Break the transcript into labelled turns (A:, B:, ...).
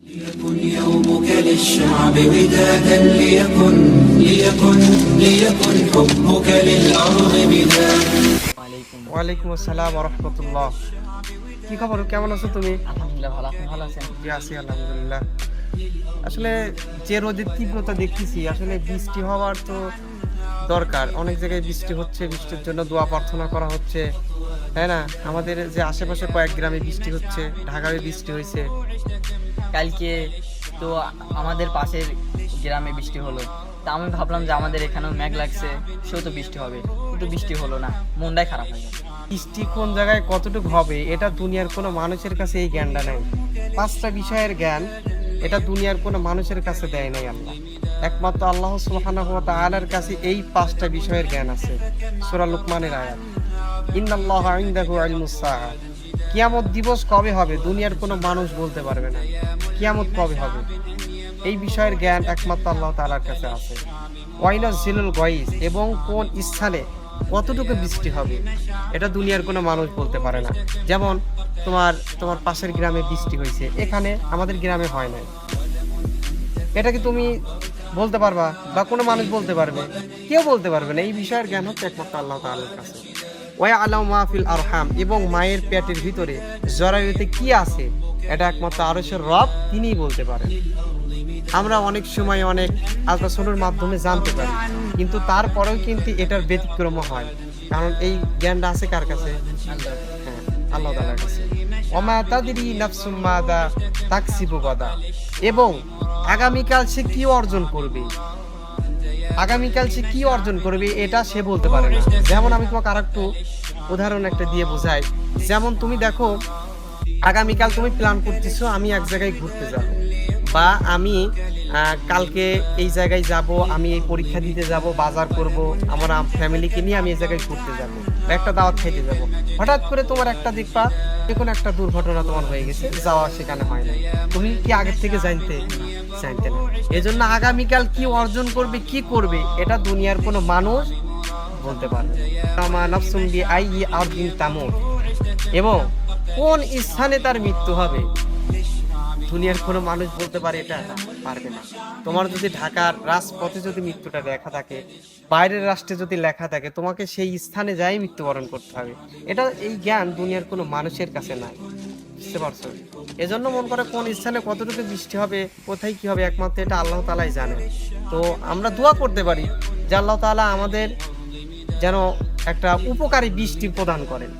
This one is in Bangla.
A: ليكن يومك للشعب ودادا ليكن ليكن ليكن حبك للأرض بداد
B: ওয়ালাইকুম
C: ওয়ালাইকুম আসসালাম রহমতুল্লাহ কি খবর কেমন আছো তুমি
B: আলহামদুলিল্লাহ ভালো আপনি ভালো আছেন
C: জি আছি আলহামদুলিল্লাহ আসলে যে রোদের তীব্রতা দেখতেছি আসলে বৃষ্টি হওয়ার তো দরকার অনেক জায়গায় বৃষ্টি হচ্ছে বৃষ্টির জন্য দোয়া প্রার্থনা করা হচ্ছে তাই না? আমাদের যে আশেপাশে কয়েক গ্রামে বৃষ্টি হচ্ছে, ঢাকায় বৃষ্টি হয়েছে।
B: কালকে তো আমাদের পাশের গ্রামে বৃষ্টি হলো। তা আমি ভাবলাম যে আমাদের এখানেও মেঘ লাগছে, সেও তো বৃষ্টি হবে। কিন্তু বৃষ্টি হলো না, মনটাই খারাপ হয়ে গেল
C: বৃষ্টি কোন জায়গায় কতটুকু হবে, এটা দুনিয়ার কোনো মানুষের কাছে এই জ্ঞানটা নেই। পাঁচটা বিষয়ের জ্ঞান, এটা দুনিয়ার কোনো মানুষের কাছে দেয় নাই আল্লাহ। একমাত্র আল্লাহ ওয়া তাআলার কাছে এই পাঁচটা বিষয়ের জ্ঞান আছে। সূরা লুকমানের আয়াত। কিয়ামত দিবস কবে হবে? দুনিয়ার কোনো মানুষ বলতে পারবে না। কিয়ামত কবে হবে? এই বিষয়ের জ্ঞান একমাত্র আল্লাহ তাআলার কাছে আছে। ওয়াইনা জিলুল গয়েস এবং কোন স্থানে কতটুকু বৃষ্টি হবে, এটা দুনিয়ার কোনো মানুষ বলতে পারে না। যেমন তোমার তোমার পাশের গ্রামে বৃষ্টি হয়েছে, এখানে আমাদের গ্রামে হয় নাই। এটা কি তুমি বলতে পারবা? বা কোনো মানুষ বলতে পারবে? কেউ বলতে পারবে না। এই বিষয়ের জ্ঞান হচ্ছে একমাত্র আল্লাহ তাআলার কাছে। ওয়া আলাউ মাহফিল আরহাম, এবং মায়ের পেটের ভিতরে জরায়ুতে কি আছে? এটা একমাত্র আরশের রব তিনিই বলতে পারেন। আমরা অনেক সময় অনেক আলট্রাসাউন্ডের মাধ্যমে জানতে পারি, কিন্তু তারপরেও কিন্তু এটার ব্যতিক্রম হয়। কারণ এই জ্ঞানটা আছে কার কাছে? হ্যাঁ আল্লাহ তাআলার কাছে। ওমা তাদরি নাফসুম মাদা তাকসিবু এবং আগামীকাল সে কি অর্জন করবে? আগামীকাল সে কি অর্জন করবে, এটা সে বলতে পারে না। যেমন আমি তোমাকে আর একটু উদাহরণ একটা দিয়ে বোঝাই। যেমন তুমি দেখো, আগামীকাল তুমি প্ল্যান করতেছো আমি এক জায়গায় ঘুরতে যাব। বা আমি কালকে এই জায়গায় যাব, আমি এই পরীক্ষা দিতে যাব, বাজার করব, আমার ফ্যামিলিকে নিয়ে আমি এই জায়গায় ঘুরতে যাব, একটা দাওয়াত খাইতে যাব। হঠাৎ করে তোমার একটা দেখবা যে কোনো একটা দুর্ঘটনা তোমার হয়ে গেছে, যাওয়া সেখানে হয় না তুমি কি আগের থেকে জানতে জানতে না? এজন্য আগামীকাল কি অর্জন করবে, কি করবে, এটা দুনিয়ার কোনো মানুষ বলতে পারবে আমা নাফসুম বি আই আরদিন তামুত এবং কোন স্থানে তার মৃত্যু হবে? দুনিয়ার কোনো মানুষ বলতে পারে এটা পারবে না। তোমার যদি ঢাকার রাজপথে যদি মৃত্যুটা লেখা থাকে, বাইরের রাষ্ট্রে যদি লেখা থাকে, তোমাকে সেই স্থানে যাই মৃত্যুবরণ করতে হবে। এটা এই জ্ঞান দুনিয়ার কোনো মানুষের কাছে নাই। বুঝতে পারছ? এজন্য মন করে কোন স্থানে কতটুকু বৃষ্টি হবে, কোথায় কি হবে, একমাত্র এটা আল্লাহ তালাই জানে। তো আমরা দোয়া করতে পারি যে আল্লাহ তালা আমাদের যেন একটা উপকারী বৃষ্টি প্রদান করেন।